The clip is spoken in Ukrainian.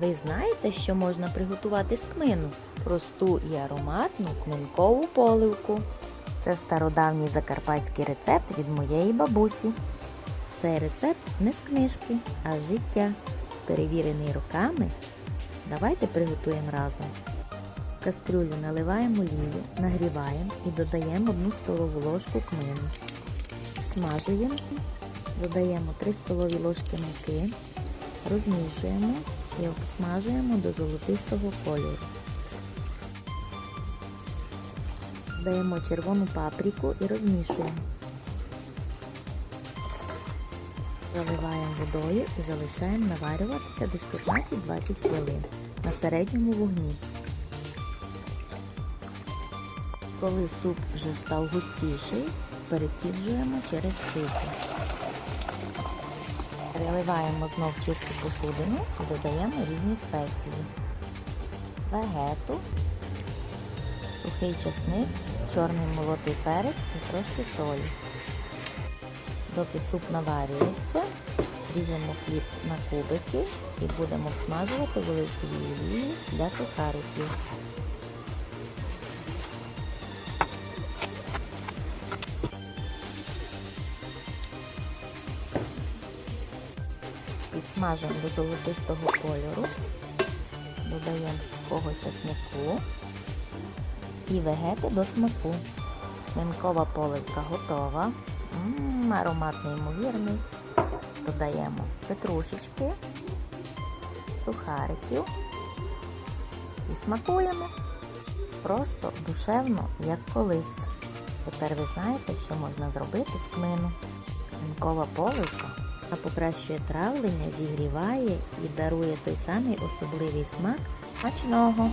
Ви знаєте, що можна приготувати з кмину? Просту і ароматну кминкову поливку. Це стародавній закарпатський рецепт від моєї бабусі. Цей рецепт не з книжки, а з життя, перевірений роками. Давайте приготуємо разом. В кастрюлю наливаємо олію, нагріваємо і додаємо 1 столову ложку кмину. Смажуємо, додаємо 3 столові ложки муки, розмішуємо і обсмажуємо до золотистого кольору. Даємо червону паприку і розмішуємо. Заливаємо водою і залишаємо наварюватися десь 15-20 хвилин на середньому вогні. Коли суп вже став густіший, переціджуємо через сито. Переливаємо знов чисту посудину і додаємо різні спеції. Вегету, сухий часник, чорний молотий перець і трошки солі. Доки суп наварюється, ріжемо хліб на кубики і будемо смажувати великі олії для сухариків. Підсмажуємо до золотистого кольору, додаємо сухого часнику і вегети до смаку. Минкова поливка готова. М, аромат неймовірний. Додаємо петрушечки, сухариків і смакуємо. Просто душевно, як колись. Тепер ви знаєте, що можна зробити з кмину. Минкова поливка а покращує травлення, зігріває і дарує той самий особливий смак смачного.